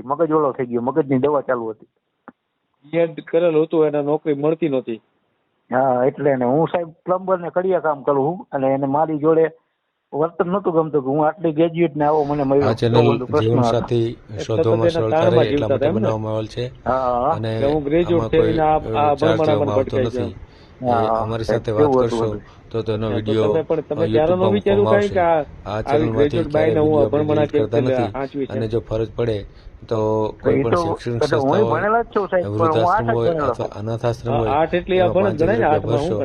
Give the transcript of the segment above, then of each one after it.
પડી મગજ ઓળો થઈ ગયો. મગજની દવા ચાલુ હતી. કરેલું હતું એને નોકરી મળતી નહોતી. હા એટલે ને હું સાહેબ પ્લમ્બર ને કડિયા કામ કરું છું અને એને મારી જોડે વર્તન નતું ગમતું કે હું આટલી ગ્રેજ્યુએટ ને આવો મને મળ્યો. આ ચેનલ જીવન સાથી હતો. એના સરળતા રહે એટલા માટે હતા? બનાવવામાં આવેલ છે. અને હું ગ્રેજ્યુએટ થઈને આ- આવતો ભટકાઈ હા, અમારી સાથે વાત કરશો તો તેનો વીડિયો મૂકવામાં કે આ ચેનલમાંથી અભણમણા વીડિયો કેવી કરતા નથી. અને જો ફરજ પડે તો કોઈ પણ શિક્ષણ સંસ્થા ભણેલા જ છું સાહેબ પણ હું આઠ વૃદ્ધાશ્રમ હોય અથવા. અનાથાશ્રમ હોય ભરશો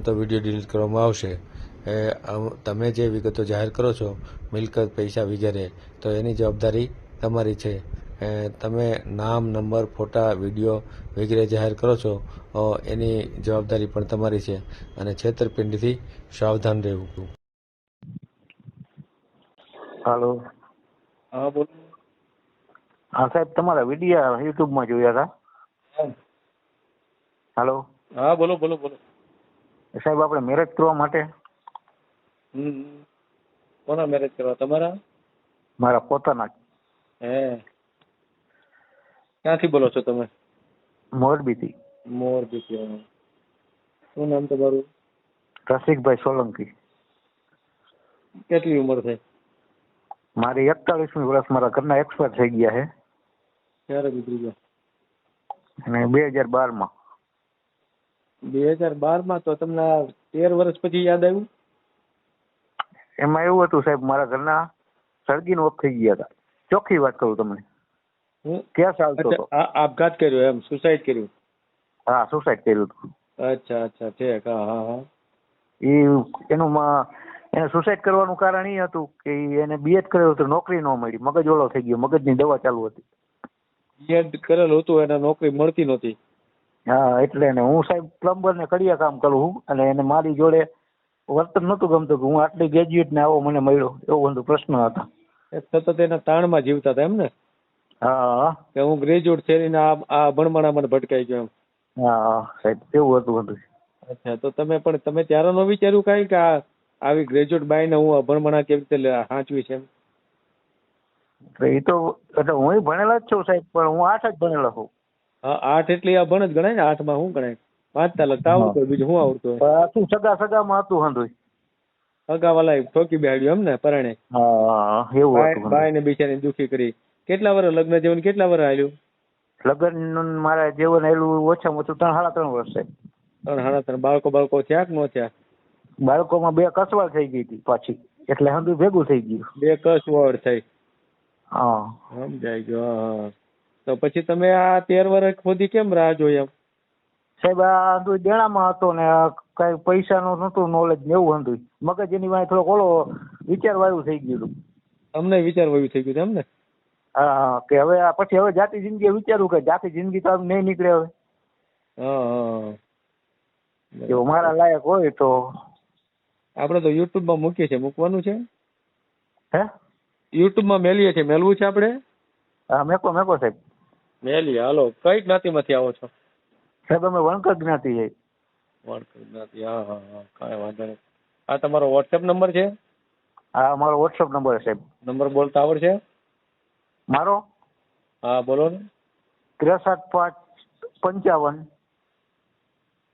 તો વીડિયો ડિલીટ કરવામાં આવશે. એ તમે જે વિગતો જાહેર કરો છો મિલકત પૈસા વગેરે તો એની જવાબદારી તમારી છે. તમે નામ નંબર ફોટા વીડિયો વગેરે જાહેર કરો છો એની જવાબદારી પણ તમારી છે અને છેતરપિંડીથી સાવધાન રહેવું. હાલો. હા બોલો. હા સાહેબ તમારા વિડીયા યુટ્યુબમાં જોયા હતા? હાલો. હા બોલો બોલો બોલો. સાહેબ આપણે મેરેજ કરવા માટે? કોના મેરેજ કરવા? તમારા? મારા પોતાના હે. ક્યાંથી બોલો છો તમે? મોરબીથી. મોરબીથી હા. શું નામ તમારું? રસિકભાઈ સોલંકી. કેટલી ઉંમર થઈ? મારી એકતાલીસમી વર્ષ મારા ઘરના એક્સપાયર થઈ ગયા છે. ક્યારે ગુજરી ગયા? અને બે હજાર બારમાં. બે હજાર બારમાં તો તમને આ તેર વર્ષ પછી યાદ આવ્યું? એમાં એવું હતું સાહેબ મારા ઘરના સળગીને ઓફ થઈ ગયા હતા. ચોખ્ખી વાત કરું તમને. હું કેસ આવતો હતો આપઘાત કર્યો એમ? સુસાઇડ કર્યું? હા સુસાઇડ કર્યું હતું. અચ્છા અચ્છા ઠીક હા હા હા. એ એનું મ- એને સુસાઇડ કરવાનું કારણ એ હતું કે એને બીએડ કરેલું હતું નોકરી ન મળી. મગજ ઓલો થઈ ગયો. મગજની દવા ચાલુ હતી. બીએડ કરેલું હતું એને નોકરી મળતી નહોતી. હા એટલે ને હું સાહેબ પ્લમ્બર ને કડિયા કામ કરું છું અને એને મારી જોડે વર્તન નહોતું ગમતું કે હું આટલી ગ્રેજ્યુએટ ને આવો મને મળ્યો એવો બધો પ્રશ્ન હતા. સતત એના તાણમાં જીવતા હતા એમ ને? હા. કે હું ગ્રેજ્યુએટ થઈને આ આ ભણમણામાં ભટકાઈ ગયો એમ. હા હા સાહેબ એવું હતું બધું? અચ્છા તો તમે પણ તમે ત્યારે ન વિચાર્યું કાંઈ કે આ આવી ગ્રેજ્યુએટ બાઈને હું અભણમણા કેવી રીતે સાચવી છે એમ? એ તો એટલે હું ભણેલા જ છું સાહેબ પણ હું આઠ જ ભણેલો છું. હા આઠ એટલી આ ભણ જ ગણાય ને? આઠમાં શું ગણાય? વાંચતા લખતા આવડતું બીજું શું આવડતું આખું સગા સગામાં હતું હંધું સગા વાલા ઠોકી બેહાડ્યું એમ ને પરણે? હા એવું બાય ને બાયને દુખી કરી. કેટલા વર્ષ લગ્ન જીવન કેટલા વર્ષ હાલ્યું લગ્ન મારા જીવન એલું ઓછામાં ઓછું ત્રણ સાડા ત્રણ વર્ષ છે. ત્રણ સાડા ત્રણ. બાળકો બાળકો થયા કે ન થયા? બાળકોમાં બે કસવાળ થઈ ગઈ હતી પાછી. એટલે હંધુય ભેગું થઈ ગયું. બે કસવાળ થઈ. હા. સમજાઈ ગયો તો પછી તમે આ તેર વર્ષ સુધી કેમ રાહ જોઈ એમ? સાહેબ આ હંધુય દેણામાં હતો ને કઈ પૈસાનું નતું નોલેજ ને એવું હંધુય. મગજ એની વાંહે થોડોક ઓલો વિચારવાયું થઈ ગયું હતું. અમને વિચાર વાયુ થઈ ગયું એમ ને? કે હવે આ પછી હવે જાતિ જિંદગી વિચારું કે જાતિ જિંદગી તો નહીં નીકળે હવે. જો મારા લાયક હોય તો. આપણે તો યુટ્યુબમાં મૂકીએ છીએ મૂકવાનું છે? હે? યુટ્યુબમાં મેલીએ છીએ મેલવું છે આપણે? હા મેકો મેકો સાહેબ. મેલીએ હાલો. કઈ જ્ઞાતિમાંથી આવો છો? સાહેબ અમે વણકર જ્ઞાતિ છે. વણકર જ્ઞાતિ હા હા હા. કાંઈ વાંધો નહીં. આ તમારો વોટ્સએપ નંબર છે? હા મારો વોટ્સઅપ નંબર છે સાહેબ. નંબર બોલતા આવડશે? મારો? હા બોલો ને. ત્રેસઠ પાંચ પંચાવન.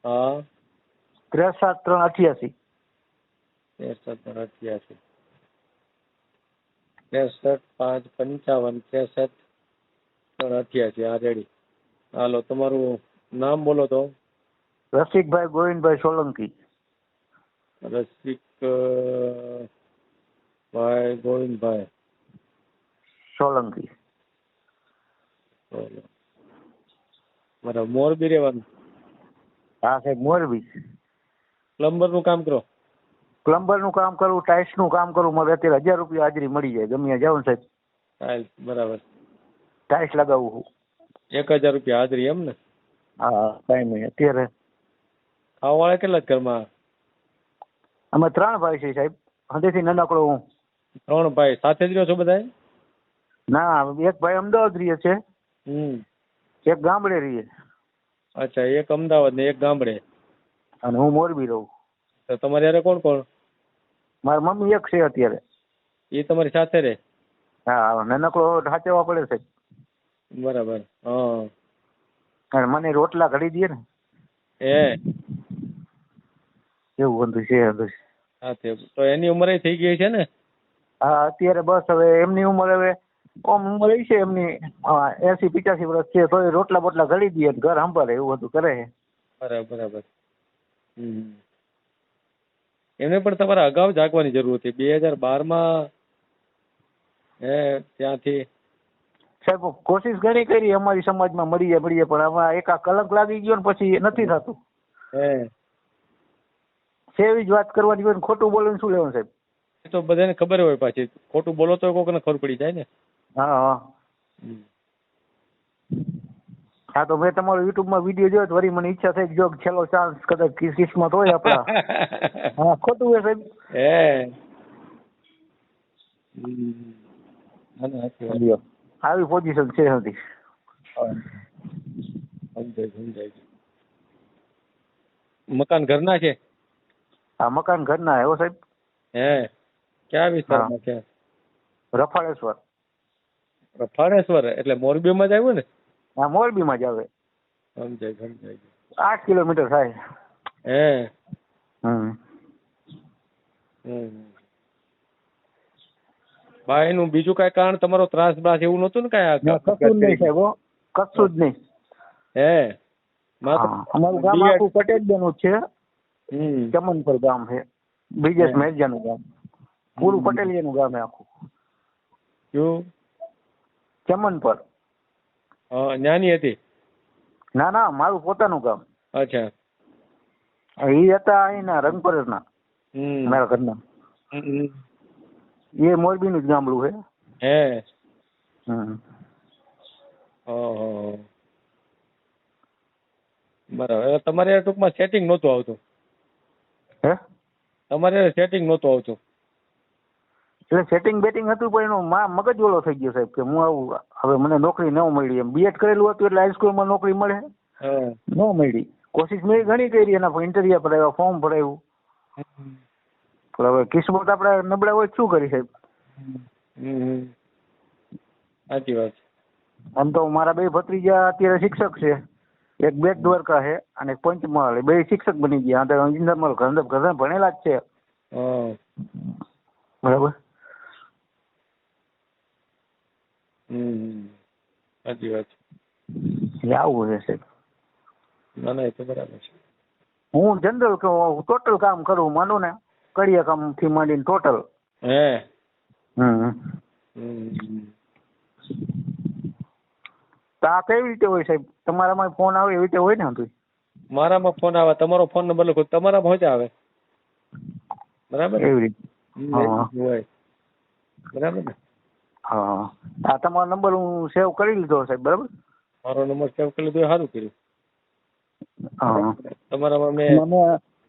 હા. ત્રેસઠ ત્રણ અઠ્યાસી. ત્રેસઠ ત્રણ અઠ્યાસી. ત્રેસઠ પાંચ પંચાવન ત્રેસઠ ત્રણ અઠ્યાસી. હા રેડી. હાલો તમારું નામ બોલો તો. રસિકભાઈ ગોવિંદભાઈ સોલંકી. રસિક ભાઈ ગોવિંદભાઈ. સોલંકી. બરાબર મોરબી રહેવાનું. હા સાહેબ મોરબી. પ્લમ્બરનું કામ કરો. પ્લમ્બરનું કામ કરું ટાઇલ્સનું કામ કરું મારે અત્યારે હજાર રૂપિયા હાજરી મળી જાય. ગમે જાવ ને સાહેબ. ટાઇલ્સ બરાબર. ટાઇલ્સ લગાવું છું. એક હજાર રૂપિયા હાજરી એમ ને? હા કાંઈ નહીં. અત્યારે ખાવાળા કેટલા ઘરમાં? અમે ત્રણ ભાઈ છે સાહેબ. હંધેથી નાનકડો હું. ત્રણ ભાઈ. સાથે જ રહ્યો છો બધા ના એક ભાઈ અમદાવાદ રહીએ છે. એક ગામડે રહીએ. અચ્છા એક અમદાવાદ ને એક ગામડે. અને હું મોરબી રહું. તો તમારે યારે કોણ કોણ? મારી મમ્મી એક છે અત્યારે. એ તમારી સાથે રહે હા નાનકડો સાચવવા પડે છે. બરાબર હા. અને મને રોટલા ઘડી દે ને. એ એવું બધું છે બધું હા તે તો એની ઉંમરે થઈ ગઈ છે ને? હા અત્યારે બસ હવે એમની ઉંમર હવે ઓમ ઉંમર છે એમની એસી પિચાસી વર્ષ છે તો રોટલા બોટલા ઘડી દે ને ઘર સંભાળે એવું બધું કરે છે. બરાબર બરાબર. એમને પણ તમારે અગાઉ જાગવાની જરૂર હતી. બે હજાર બારમાં હે ત્યાંથી. સાહેબ કોશિશ ઘણી કરી અમારી સમાજમાં મળીએ મળીએ પણ આમાં એકા કલંક લાગી ગયો ને પછી નથી થતું. હે. સેવી જ વાત કરવાની હોય ને ખોટું બોલવાનું શું લેવાનું સાહેબ? એ તો બધાને ખબર હોય પાછી. ખોટું બોલો તો કોકને ખબર પડી જાય ને. હા હા. હા તો મેં તમારો યુટ્યુબમાં વીડિયો જોયો વળી મને ઈચ્છા થઈ જો છેલ્લો ચાન્સ કદાચ કિસ- કિસ્મત હોય આપણા. હા ખોટું હોય સાહેબ. હે. આવી પોઝિશન છે હતી મકાન ઘરના છે? હા મકાન ઘરના એવો સાહેબ. હે. ક્યાં વિસ્તારમાં છે? રફાળેશ્વર. ફાણેશ્વર એટલે મોરબીમાં જ આવ્યું ને? હા મોરબીમાં જ આવે. સમજાય સમજાય. આઠ કિલોમીટર થાય. હે? હમ. હમ. ભાઈ નું બીજું કઈ કારણ તમારો ત્રાસ બાસ એવું નતું ને કઈ કશું જ નહીં સાહેબ. કશું જ નહીં. હે? અમારું ગામ આખું પટેલ બેનું છે. ચમનપર ગામ છે. બ્રિજેશ. મેરજાનું ગામ. પૂરું પટેલિયાનું ગામ છે આખું. શું ચમનપર હા નાની હતી? ના ના મારું પોતાનું કામ અચ્છા. એ હતા અહીંના રંગપરના હમ. મારા ઘરના. એ મોરબીનું જ ગામડું છે. હે? હમ. ઓહો. બરાબર. તમારે ટૂંકમાં સેટિંગ નહોતું આવતું. હે? તમારે સેટિંગ નહોતું આવતું. એટલે સેટિંગ બેટિંગ હતું પણ એનો મા મગજ ઓલો થઈ ગયો સાહેબ કે હું આવું હવે મને નોકરી ન મળી એમ. બીએડ કરેલું હતું એટલે હાઈસ્કૂલમાં નોકરી મળે. ન મળી. કોશિશ મેં ઘણી કરી એના ઇન્ટરવ્યુ ભરાવ્યા ફોર્મ ભરાયું. પણ હવે કિસ્મત આપણે નબળા હોય શું કરી સાહેબ? સાચી વાત આમ તો મારા બે ભત્રીજા અત્યારે શિક્ષક છે. એક બેટ દ્વારકા છે અને પંચમહાલ બે શિક્ષક બની ગયા. અંદર ઘણા ઘણા ભણેલા જ છે. બરાબર હમ. સાચી વાત છે. આવું છે સાહેબ. ના ના એ તો બરાબર છે. હું જનરલ કહું ટોટલ કામ કરું માનો ને કડિયા કામથી માંડીને ટોટલ હે? હમ. હમ. તો કેવી રીતે હોય સાહેબ? તમારામાં ફોન આવે એવી રીતે હોય ને તું? મારામાં ફોન આવે તમારો ફોન નંબર લખો તમારામાં હોય આવે. બરાબર? એવી રીતે. હમ, હોય. બરાબર ને? હા. આ તમારો નંબર હું સેવ કરી લીધો સાહેબ બરાબર? મારો નંબર સેવ કરી લીધો સારું કર્યું. હા. તમારા મને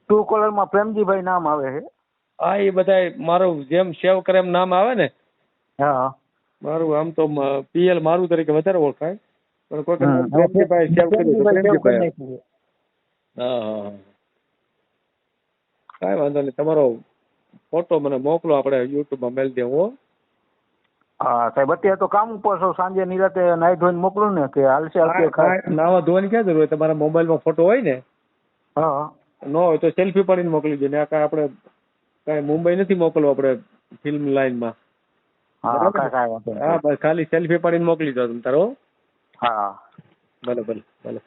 ટુ કોલરમાં પ્રેમજીભાઈ નામ આવે છે. હા એ બધા મારું જેમ સેવ કરે એમ નામ આવે ને. હા. મારું આમ તો પીએલ મારું તરીકે વધારે ઓળખાય. પણ કોઈ પ્રેમજીભાઈ સેવ કરી પ્રેમજીભાઈ હા હા હા. કાંઈ વાંધો નહીં તમારો ફોટો મને મોકલો આપણે યુટ્યુબમાં મેલ દે હો સાહેબ અત્યારે તો કામ ઉપર છો સાંજે નિરાતે નાઈ ધોઈને મોકલું ને કે હાલશે હાલશે નાવા ધોવાની ક્યાં જરૂર હોય? તમારા મોબાઈલમાં ફોટો હોય ને? હા ન હોય તો સેલ્ફી પાડીને મોકલી દો ને આ કાંઈ આપણે કાંઈ મુંબઈ નથી મોકલવું આપણે ફિલ્મ લાઈનમાં. હા બસ ખાલી સેલ્ફી પાડીને મોકલી દો તમે તારો હા. ભલે ભલે ભલે.